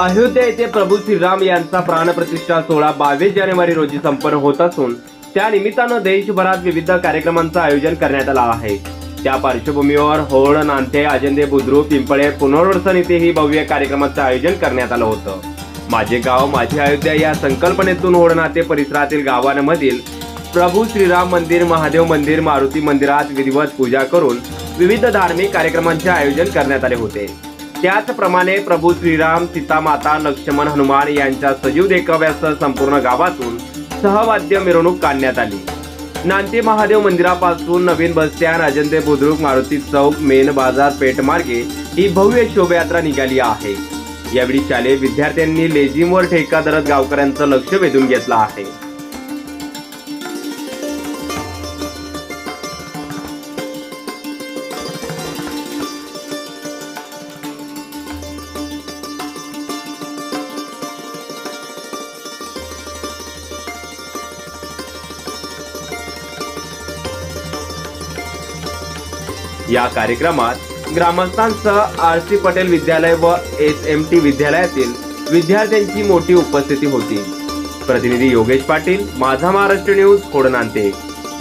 अयोध्या येथे प्रभू श्रीराम यांचा प्राणप्रतिष्ठा सोहळा बावीस जानेवारी रोजी संपन्न होत असून त्या निमित्तानं देशभरात विविध कार्यक्रमांचं आयोजन करण्यात आलं आहे. त्या पार्श्वभूमीवर होळ नांदे अजंदे बुद्रुक पिंपळे पुनर्वसन इथेही भव्य कार्यक्रमाचं आयोजन करण्यात आलं होतं. माझे गाव माझी अयोध्या या संकल्पनेतून होळ नाते परिसरातील गावांमधील प्रभू श्रीराम मंदिर महादेव मंदिर मारुती मंदिरात विधिवत पूजा करून विविध धार्मिक कार्यक्रमांचे आयोजन करण्यात आले होते. त्याचप्रमाणे प्रभू श्रीराम सीतामाता लक्ष्मण हनुमान यांच्या सजीव देखाव्यासह संपूर्ण गावातून सहवाद्य मिरवणूक काढण्यात आली. नांदी महादेव मंदिरापासून नवीन बस अजंते बुद्रुक मारुती चौक मेन बाजार पेठ मार्गे ही भव्य शोभायात्रा निघाली आहे. यावेळी शालेय विद्यार्थ्यांनी लेझिमवर ठेका धरत गावकऱ्यांचं लक्ष वेधून घेतलं आहे. या कार्यक्रमात ग्रामस्थांसह आर सी पटेल विद्यालय व एस एम टी विद्यालयातील विद्यार्थ्यांची मोठी उपस्थिती होती. प्रतिनिधी योगेश पाटील माझा महाराष्ट्र न्यूज कोडनांते.